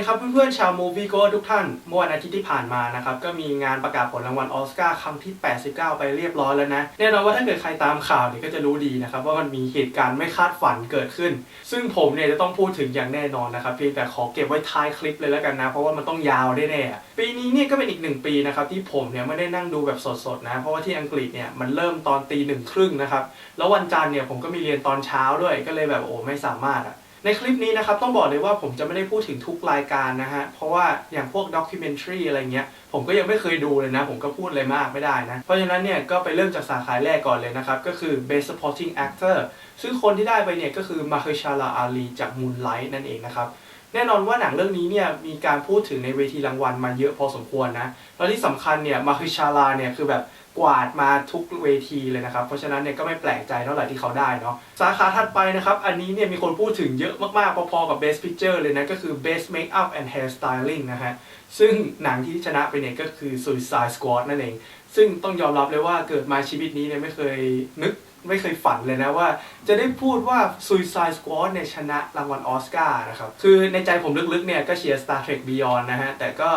ดีครับเพื่อนๆชาวมูฟี่โกทุกท่าน เมื่อวันอาทิตย์ที่ผ่านมานะครับ ก็มีงานประกาศผลรางวัลออสการ์ครั้งที่ 89 ไปเรียบร้อยแล้วนะแน่นอนว่าถ้าเกิดใครตามข่าวเนี่ยก็จะรู้ดีนะครับว่ามันมีเหตุการณ์ไม่คาดฝันเกิดขึ้น ซึ่งผมเนี่ยจะต้องพูดถึงอย่างแน่นอนนะครับเพียงแต่ขอเก็บไว้ท้ายคลิปเลยแล้วกันนะ เพราะว่ามันต้องยาวแน่ๆปีนี้เนี่ยก็เป็นอีกหนึ่งปีนะครับที่ผมเนี่ยไม่ได้นั่งดูแบบสดๆนะเพราะว่าที่อังกฤษเนี่ยมันเริ่มตอนตีหนึ่งครึ่งนะครับแล้ววันจันทร์เนี่ยผมก็มีเรียนตอนเช้าด้วยก็เลยแบบโอ้ไม่สามารถอะ ในคลิปนี้นะครับต้องบอกเลยว่าผมจะไม่ได้พูดถึงทุกรายการนะฮะ เพราะว่าอย่างพวกด็อกิเมนทรีอะไรเงี้ย ผมก็ยังไม่เคยดูเลยนะ ผมก็พูดอะไรมากไม่ได้นะ เพราะฉะนั้นเนี่ยก็ไปเริ่มจากสาขาแรกก่อนเลยนะครับ ก็คือ Best Supporting Actor ซึ่งคนที่ได้ไปเนี่ยก็คือมาเคชาลาอาลีจาก Moonlight นั่นเองนะครับแน่นอนว่าหนังเรื่องนี้เนี่ยมีการพูดถึงในเวทีรางวัลมาเยอะพอสมควรนะแล้วที่สำคัญเนี่ยมาคือชาลาเนี่ยคือแบบ วาดมาทุกเวทีเลยนะครับ เพราะฉะนั้นเนี่ยก็ไม่แปลกใจเท่าไหร่ที่เขาได้เนาะสาขาถัดไปนะครับ อันนี้เนี่ยมีคนพูดถึงเยอะมากๆ พอๆกับ Best Picture เลยนะ ก็คือ Best Makeup and Hair Styling นะฮะ ซึ่งหนังที่ชนะไปเนี่ยก็คือ Suicide Squad นั่นเอง ซึ่งต้องยอมรับเลยว่าเกิดมาชีวิตนี้เนี่ยไม่เคยนึกไม่เคยฝันเลยนะว่า จะได้พูดว่า Suicide Squad เนี่ยชนะรางวัลออสการ์นะครับ คือในใจผมลึกๆเนี่ยก็เชียร์ Star Trek Beyond นะฮะ แต่ก็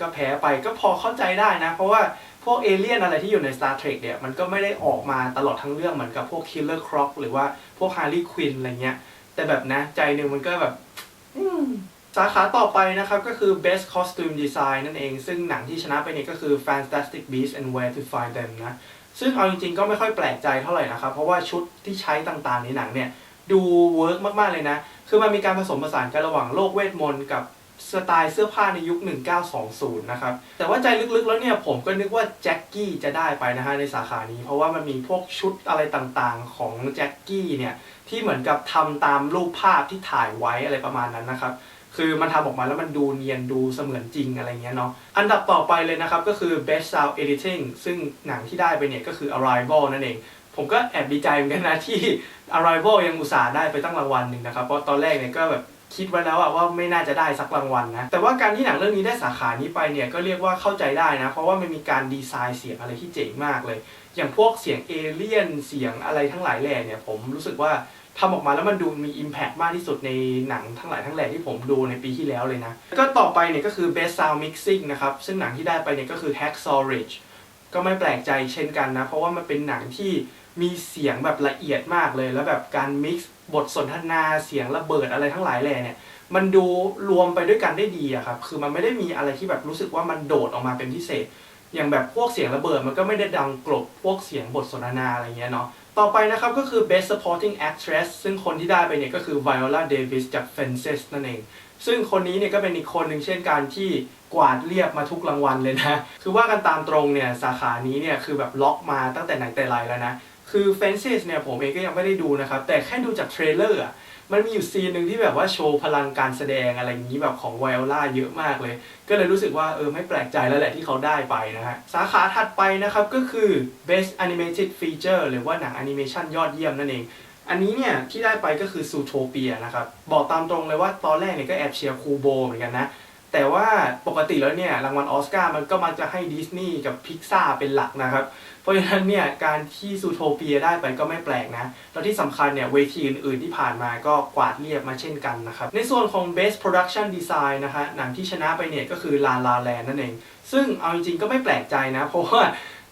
ก็แพ้ไปก็พอเข้าใจได้นะ เพราะว่า พวกเอเลี่ยนอะไรที่อยู่ใน Star Trek เนี่ยมันก็ไม่ได้ออกมาตลอดทั้งเรื่องเหมือนกับพวก Killer Croc หรือว่าพวก Harley Quinn อะไรเงี้ย แต่แบบนะใจหนึ่งมันก็แบบสาขาต่อไปนะครับก็คือ Best Costume Design นั่นเอง ซึ่งหนังที่ชนะไปเนี่ยก็คือ Fantastic Beasts and Where to Find Them นะ ซึ่งเอาจริงๆก็ไม่ค่อยแปลกใจเท่าไหร่นะครับ เพราะว่าชุดที่ใช้ต่างๆในหนังเนี่ยดูเวิร์กมากๆเลยนะ คือมันมีการผสมผสานกันระหว่างโลกเวทมนต์กับ สไตล์เสื้อผ้าในยุค 1920 นะครับ แต่ว่าใจลึกๆแล้วเนี่ยผมก็นึกว่าแจ็คกี้จะได้ไปนะฮะในสาขานี้ เพราะว่ามันมีพวกชุดอะไรต่างๆของแจ็คกี้เนี่ยที่เหมือนกับทำตามรูปภาพที่ถ่ายไว้อะไรประมาณนั้นนะครับ คือมันทำออกมาแล้วมันดูเนียนดูเสมือนจริงอะไรเงี้ยเนาะ อันดับต่อไปเลยนะครับก็คือ Best Sound Editing ซึ่งหนังที่ได้ไปเนี่ยก็คือ Arrival นั่นเองผมก็แอบดีใจเหมือนกันนะที่ Arrival ยังอุตส่าห์ได้ไปตั้งรางวัลหนึ่งนะครับ เพราะตอนแรกเนี่ยก็แบบ คิดไว้แล้วอะว่าไม่น่าจะได้สักรางวัลนะ แต่ว่าการที่หนังเรื่องนี้ได้สาขานี้ไปเนี่ยก็เรียกว่าเข้าใจได้นะ เพราะว่ามันมีการดีไซน์เสียงอะไรที่เจ๋งมากเลย อย่างพวกเสียงเอเลี่ยนเสียงอะไรทั้งหลายแหล่เนี่ยผมรู้สึกว่าทำออกมาแล้วมันดูมี Impact มากที่สุดในหนังทั้งหลายทั้งแหล่ที่ผมดูในปีที่แล้วเลยนะ ก็ต่อไปเนี่ยก็คือ Best Sound Mixing นะครับ ซึ่งหนังที่ได้ไปเนี่ยก็คือ Hacksaw Ridge ก็ไม่แปลกใจเช่นกันนะ เพราะว่ามันเป็นหนังที่มีเสียงแบบละเอียดมากเลย แล้วแบบการ mix บทสนทนาเสียงระเบิดอะไรทั้งหลายแหล่เนี่ย มันดูรวมไปด้วยกันได้ดีอะครับ คือมันไม่ได้มีอะไรที่แบบรู้สึกว่ามันโดดออกมาเป็นพิเศษ อย่างแบบพวกเสียงระเบิดมันก็ไม่ได้ดังกลบพวกเสียงบทสนทนาอะไรเงี้ยเนาะ ต่อไปนะครับก็คือ Best Supporting Actress ซึ่งคนที่ได้ไปเนี่ยก็คือ Viola Davis จาก Fences นั่นเอง ซึ่งคนนี้เนี่ยก็เป็นอีกคนหนึ่งเช่นกันที่กวาดเรียบมาทุกรางวัลเลยนะ คือว่ากันตามตรงเนี่ยสาขานี้เนี่ยคือแบบล็อกมาตั้งแต่ไหนแต่ไรแล้วนะ คือ Fences เนี่ยผมเองก็ยังไม่ได้ดูนะครับ แต่แค่ดูจากเทรลเลอร์อะมันมีอยู่ซีนหนึ่งที่แบบว่าโชว์พลังการแสดงอะไรอย่างนี้แบบของไวโอลาเยอะมากเลย ก็เลยรู้สึกว่าเออไม่แปลกใจแล้วแหละที่เขาได้ไปนะฮะ สาขาถัดไปนะครับก็คือ Best Animated Feature หรือว่าหนังแอนิเมชันยอดเยี่ยมนั่นเอง อันนี้เนี่ยที่ได้ไปก็คือ Zootopia นะครับ บอกตามตรงเลยว่าตอนแรกเนี่ยก็แอบเชียร์คูโบเหมือนกันนะ แต่ว่าปกติแล้วเนี่ยรางวัลออสการ์มันก็มักจะให้ดิสนีย์กับพิกซาเป็นหลักนะครับ เพราะฉะนั้นเนี่ยการที่ซูโทเปียได้ไปก็ไม่แปลกนะ แล้วที่สำคัญเนี่ยเวทีอื่นๆที่ผ่านมาก็กวาดเรียบมาเช่นกันนะครับ ในส่วนของ Best Production Design นะฮะหนังที่ชนะไปเนี่ยก็คือ La La Land นั่นเอง ซึ่งเอาจริงๆก็ไม่แปลกใจนะ เพราะว่า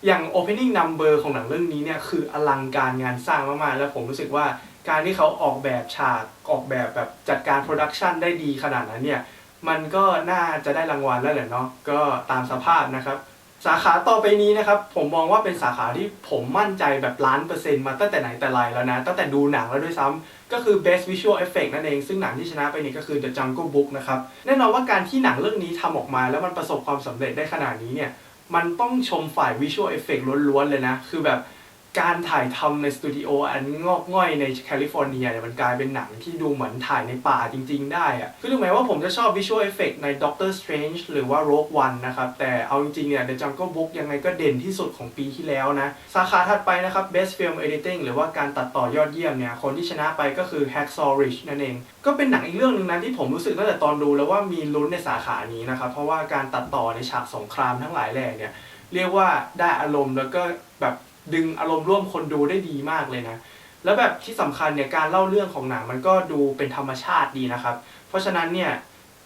อย่าง opening number ของหนังเรื่องนี้เนี่ยคืออลังการงานสร้างมากๆ แล้วผมรู้สึกว่าการที่เขาออกแบบฉากออกแบบแบบจัดการโปรดักชันได้ดีขนาดนั้นเนี่ย มันก็น่าจะได้รางวัลแล้วแหละเนาะก็ตามสภาพนะครับ สาขาต่อไปนี้นะครับผมมองว่าเป็นสาขาที่ผมมั่นใจแบบล้านเปอร์เซ็นต์มาตั้งแต่ไหนแต่ไรแล้วนะตั้งแต่ดูหนังแล้วด้วยซ้ำก็คือ Best Visual Effect นั่นเองซึ่งหนังที่ชนะไปนี่ก็คือ The Jungle Book นะครับแน่นอนว่าการที่หนังเรื่องนี้ทำออกมาแล้วมันประสบความสำเร็จได้ขนาดนี้เนี่ยมันต้องชมฝ่าย Visual Effect ล้วนๆเลยนะคือแบบ การถ่ายทำในสตูดิโออันงอกง่อยในแคลิฟอร์เนียเนี่ยมันกลายเป็นหนังที่ดูเหมือนถ่ายในป่าจริง ๆ ได้อะคือถึงแม้ว่าผมจะชอบ Visual Effect ใน Doctor Strange หรือว่า Rogue One นะครับ แต่เอาจริงๆเนี่ย The Jungle Book ยังไงก็เด่นที่สุดของปีที่แล้วนะ สาขาถัดไปนะครับ Best Film Editing หรือว่าการตัดต่อยอดเยี่ยมเนี่ย คนที่ชนะไปก็คือ Hacksaw Ridge นั่นเอง ก็เป็นหนังอีกเรื่องหนึ่งนะที่ผมรู้สึกตั้งแต่ตอนดูแล้วว่ามีลุ้นในสาขานี้นะครับเพราะว่าการตัดต่อในฉากสงครามทั้งหลายแหล่เนี่ยเรียกว่าได้อารมณ์แล้วก็แบบ ดึงอารมณ์ร่วมคนดูได้ดีมากเลยนะ แล้วแบบที่สำคัญเนี่ยการเล่าเรื่องของหนังมันก็ดูเป็นธรรมชาติดีนะครับ เพราะฉะนั้นเนี่ย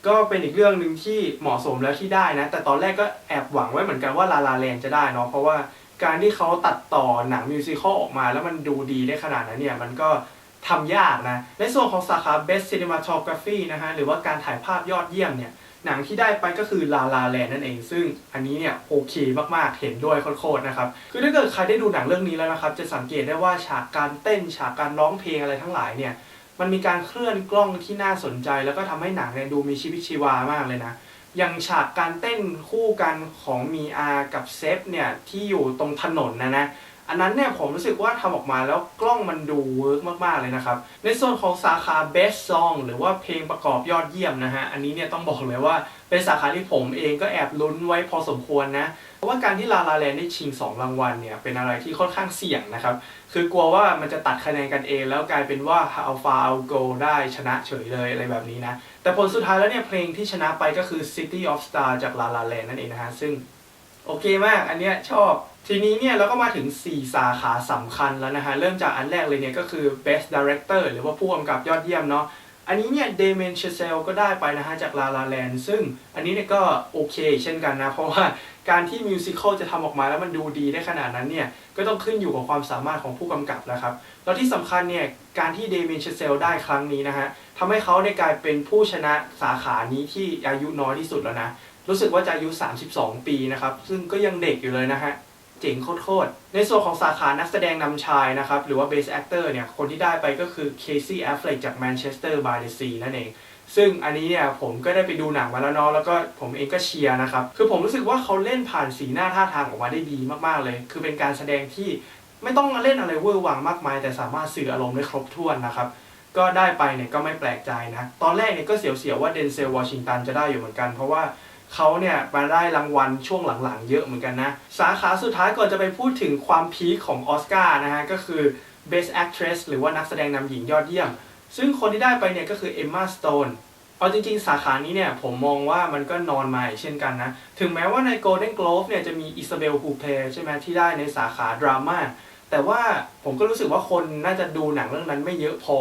ก็เป็นอีกเรื่องหนึ่งที่เหมาะสมแล้วที่ได้นะ แต่ตอนแรกก็แอบหวังไว้เหมือนกันว่าลาลาแลนจะได้เนาะเพราะว่าการที่เขาตัดต่อหนังมิวสิควลออกมา แล้วมันดูดีได้ขนาดนั้นเนี่ยมันก็ทำยากนะ ในส่วนของสาขา Best Cinematography นะฮะหรือว่าการถ่ายภาพยอดเยี่ยมเนี่ย หนังที่ได้ไปก็คือลาลาแลนนั่นเอง ซึ่งอันนี้เนี่ยโอเคมากๆ เห็นด้วยโคตรๆนะครับ คือถ้าเกิดใครได้ดูหนังเรื่องนี้แล้วนะครับ จะสังเกตได้ว่าฉากการเต้นฉากการร้องเพลงอะไรทั้งหลายเนี่ย มันมีการเคลื่อนกล้องที่น่าสนใจ แล้วก็ทำให้หนังเนี่ยดูมีชีวิตชีวามากเลยนะ อย่างฉากการเต้นคู่กันของมีอากับเซฟเนี่ยที่อยู่ตรงถนนนะนะ อันนั้นเนี่ยผมรู้สึกว่าทำออกมาแล้วกล้องมันดูเวิร์กมาก ๆ เลยนะครับ ในส่วนของสาขา Best Song หรือว่าเพลงประกอบยอดเยี่ยมนะฮะ อันนี้เนี่ยต้องบอกเลยว่าเป็นสาขาที่ผมเองก็แอบลุ้นไว้พอสมควรนะ เพราะว่าการที่ลาลาแลนได้ชิง 2 รางวัลเนี่ย เป็นอะไรที่ค่อนข้างเสี่ยงนะครับ คือกลัวว่ามันจะตัดคะแนนกันเอง แล้วกลายเป็นว่า How Far I'll Go ได้ชนะเฉยเลยอะไรแบบนี้นะ แต่ผลสุดท้ายแล้วเนี่ยเพลงที่ชนะไปก็คือ City of Star จากลาลาแลนนั่นเองนะฮะซึ่ง โอเคมาก อันเนี้ยชอบ ทีนี้เนี่ยเราก็มาถึง 4 สาขาสำคัญแล้วนะฮะ เริ่มจากอันแรกเลยเนี่ยก็คือ Best Director หรือว่าผู้กำกับยอดเยี่ยมเนาะอันนี้เนี่ยเดเมนเชเซลก็ได้ไปนะฮะจากลาลาแลนซึ่งอันนี้เนี่ยก็โอเคเช่นกันนะ เพราะว่าการที่มิวสิควลจะทำออกมาแล้วมันดูดีได้ขนาดนั้นเนี่ย ก็ต้องขึ้นอยู่กับความสามารถของผู้กำกับนะครับ แล้วที่สำคัญเนี่ยการที่เดเมนเชเซลได้ครั้งนี้นะฮะทำให้เขาได้กลายเป็นผู้ชนะสาขานี้ที่อายุน้อยที่สุดแล้วนะ รู้สึกว่าจะอายุ 32 ปีนะครับ ซึ่งก็ยังเด็กอยู่เลยนะฮะ เจ๋งโคตรๆ ในส่วนของสาขานักแสดงนำชายนะครับ หรือว่า Best Actor เนี่ย คนที่ได้ไปก็คือ Casey Affleck จาก Manchester by the Sea นั่นเอง ซึ่งอันนี้เนี่ยผมก็ได้ไปดูหนังมาแล้วเนาะ แล้วก็ผมเองก็เชียร์นะครับ คือผมรู้สึกว่าเขาเล่นผ่านสีหน้าท่าทางออกมาได้ดีมากๆเลย คือเป็นการแสดงที่ไม่ต้องเล่นอะไรเวอร์วังมากมาย แต่สามารถสื่ออารมณ์ได้ครบถ้วนนะครับก็ได้ไปเนี่ยก็ไม่แปลกใจนะ ตอนแรกเนี่ยก็เสียวๆว่าเดนเซลวอชิงตันจะได้อยู่เหมือนกัน เพราะว่า เขาเนี่ยมาได้รางวัลช่วงหลังๆ เยอะเหมือนกันนะ สาขาสุดท้ายก่อนจะไปพูดถึงความพีคของออสการ์นะฮะก็คือ Best Actress หรือว่านักแสดงนำหญิงยอดเยี่ยม ซึ่งคนที่ได้ไปเนี่ยก็คือเอมมาสโตนเอาจริงๆ สาขานี้เนี่ยผมมองว่ามันก็นอนมาเช่นกันนะ ถึงแม้ว่าใน Golden Globe เนี่ยจะมีอิซาเบลฮูเพใช่ไหมที่ได้ในสาขาดราม่าแต่ว่าผมก็รู้สึกว่าคนน่าจะดูหนังเรื่องนั้นไม่เยอะพอ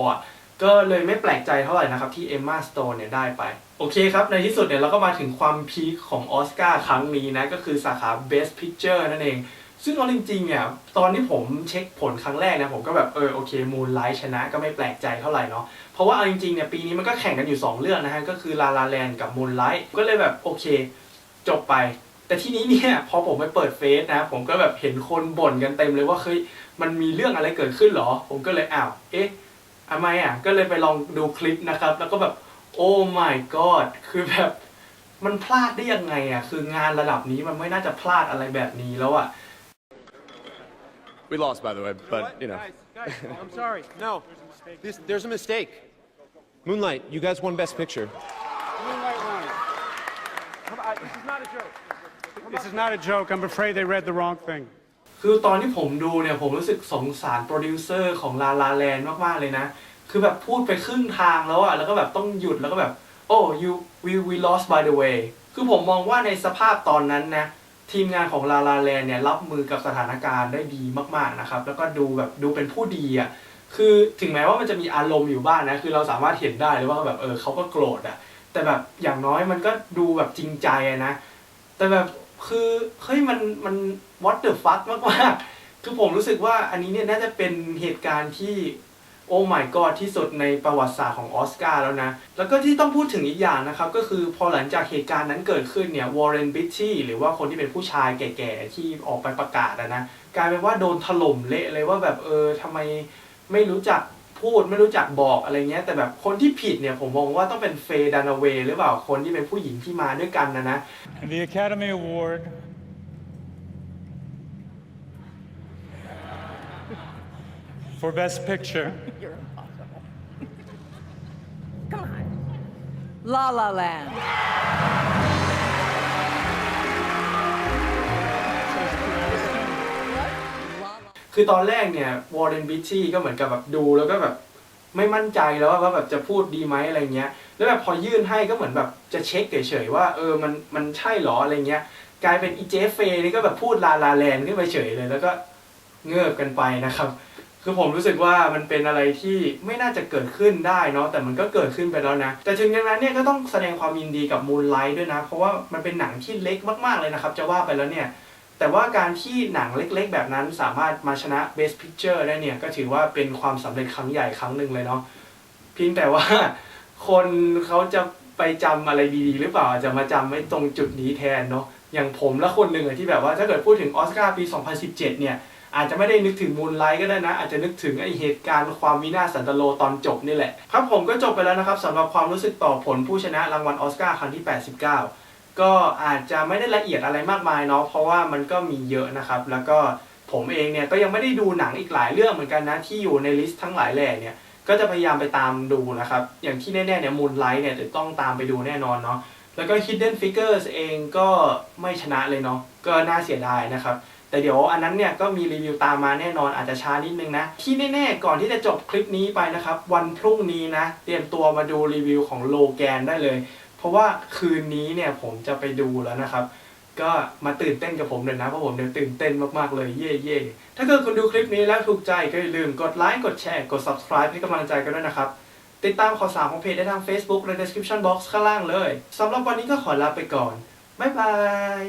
ก็เลยไม่แปลกใจเท่าไหร่นะครับที่เอมมาสโตนเนี่ยได้ไป โอเคครับ ในที่สุดเนี่ยเราก็มาถึงความพีคของออสการ์ครั้งนี้นะ ก็คือสาขา Best Picture นั่นเอง ซึ่งเอาจริงๆเนี่ยตอนที่ผมเช็คผลครั้งแรกนะผมก็แบบเออโอเคมูนไลท์ชนะก็ไม่แปลกใจเท่าไหร่เนาะเพราะว่าเอาจริงๆเนี่ยปีนี้มันก็แข่งกันอยู่ 2 เรื่องนะฮะก็คือลาลาแลนกับมูนไลท์ก็เลยแบบโอเค จบไป แต่ที่นี้เนี่ยพอผมไปเปิดเฟซนะผมก็แบบเห็นคนบ่นกันเต็มเลยว่าเฮ้ยมันมีเรื่องอะไรเกิดขึ้นเหรอ ผมก็เลยอ้าวเอ๊ะ ทำไมอะ ก็เลยไปลองดูคลิปนะครับ แล้วก็แบบโอ้ my god คือแบบมันพลาดได้ยังไงอะ คืองานระดับนี้มันไม่น่าจะพลาดอะไรแบบนี้แล้วอะ We lost, by the way, but you know. Guys, guys, I'm sorry. No, this, there's a mistake. Moonlight, you guys won Best Picture. Moonlight won. Come on, This is not a joke. This is not a joke. I'm afraid they read the wrong thing. คือตอนที่ผมดูเนี่ยผมรู้สึกสงสารโปรดิวเซอร์ของลาลาแลนมาก ๆ เลยนะ คือแบบพูดไปครึ่งทางแล้วอะแล้วก็แบบต้องหยุดแล้วก็แบบ โอ้ you we we lost by the way คือผมมองว่าในสภาพตอนนั้นนะทีมงานของลาลาแลนเนี่ยรับมือกับสถานการณ์ได้ดีมาก ๆ นะครับ แล้วก็ดูแบบดูเป็นผู้ดีอะคือถึงแม้ว่ามันจะมีอารมณ์อยู่บ้างนะคือเราสามารถเห็นได้เลยว่าแบบเออเขาก็โกรธอะแต่แบบอย่างน้อยมันก็ดูแบบจริงใจนะ แต่แบบ คือเฮ้ยมันมัน what the fuck มากมากๆคือผมรู้สึกว่าอันนี้เนี่ยน่าจะเป็นเหตุการณ์ที่โอ้ my god ที่สุดในประวัติศาสตร์ของออสการ์แล้วนะ แล้วก็ที่ต้องพูดถึงอีกอย่างนะครับ ก็คือพอหลังจากเหตุการณ์นั้นเกิดขึ้นเนี่ยวอร์เรนบิทตี้หรือว่าคนที่เป็นผู้ชายแก่ๆ ที่ออกไปประกาศนะกลายเป็นว่าโดนถล่มเละเลยว่าแบบเออทำไมไม่รู้จัก พูดไม่รู้จักบอกอะไรเงี้ยแต่แบบคนที่ผิดเนี่ยผมมองว่าต้องเป็นเฟย์ดานเวย์หรือเปล่าคนที่เป็นผู้หญิงที่มาด้วยกันนะนะ And the Academy Award for Best Picture You're impossible. Come on. La La Land. คือตอนแรกเนี่ยวอร์เรนบิชชี่ก็เหมือนกับแบบดูแล้วก็แบบไม่มั่นใจแล้วว่าแบบจะพูดดีไหมอะไรเงี้ย แล้วแบบพอยื่นให้ก็เหมือนแบบจะเช็คเฉยๆว่าเออมันมันใช่หรออะไรเงี้ย กลายเป็นอีเจฟเฟนี่ก็แบบพูดลาลาแลนขึ้นไปเฉยเลย แล้วก็เงือบกันไปนะครับ คือผมรู้สึกว่ามันเป็นอะไรที่ไม่น่าจะเกิดขึ้นได้เนาะแต่มันก็เกิดขึ้นไปแล้วนะ แต่ถึงอย่างนั้นเนี่ยก็ต้องแสดงความยินดีกับมูนไลท์ด้วยนะ เพราะว่ามันเป็นหนังที่เล็กมากๆเลยนะครับ จะว่าไปแล้วเนี่ย แต่ว่าการที่หนังเล็กๆ แบบนั้นสามารถมาชนะ Best Picture ได้เนี่ย ก็ถือว่าเป็นความสำเร็จครั้งใหญ่ครั้งหนึ่งเลยเนาะเพียงแต่ว่าคนเขาจะไปจำอะไรดีๆ หรือเปล่าจะมาจำไว้ตรงจุดนี้แทนเนาะอย่างผมและคนหนึ่งที่แบบว่าถ้าเกิดพูดถึงออสการ์ปี 2017 เนี่ย อาจจะไม่ได้นึกถึงมูนไลท์ก็ได้นะ อาจจะนึกถึงไอเหตุการณ์ความวินาศสันตโลตอนจบนี่แหละ ครับผมก็จบไปแล้วนะครับสำหรับความรู้สึกต่อผลผู้ชนะรางวัลออสการ์ครั้งที่ 89 ก็อาจจะไม่ได้ละเอียดอะไรมากมายเนาะเพราะว่ามันก็มีเยอะนะครับ แล้วก็ผมเองเนี่ยก็ยังไม่ได้ดูหนังอีกหลายเรื่องเหมือนกันนะที่อยู่ในลิสต์ทั้งหลายแหล่เนี่ยก็จะพยายามไปตามดูนะครับ อย่างที่แน่ๆเนี่ยมูนไลท์เนี่ยจะต้องตามไปดูแน่นอนเนาะแล้วก็ Hidden Figures เองก็ไม่ชนะเลยเนาะก็น่าเสียดายนะครับ แต่เดี๋ยวอันนั้นเนี่ยก็มีรีวิวตามมาแน่นอนอาจจะช้านิดนึงนะ ที่แน่ๆก่อนที่จะจบคลิปนี้ไปนะครับ วันพรุ่งนี้นะ เตรียมตัวมาดูรีวิวของโลแกนได้เลย เพราะว่าคืนนี้เนี่ยผมจะไปดูแล้วนะครับ ก็มาตื่นเต้นกับผมเลยนะเพราะผมเนี่ยตื่นเต้นมากๆเลยเย่เย่ถ้าเกิดคุณดูคลิปนี้แล้วถูกใจก็อย่าลืมกดไลค์กดแชร์กด subscribe ให้กำลังใจกันด้วยนะครับ ติดตามข่าวสารของเพจได้ทาง Facebook และ description box ข้างล่างเลยสำหรับวันนี้ก็ขอลาไปก่อนบ๊ายบาย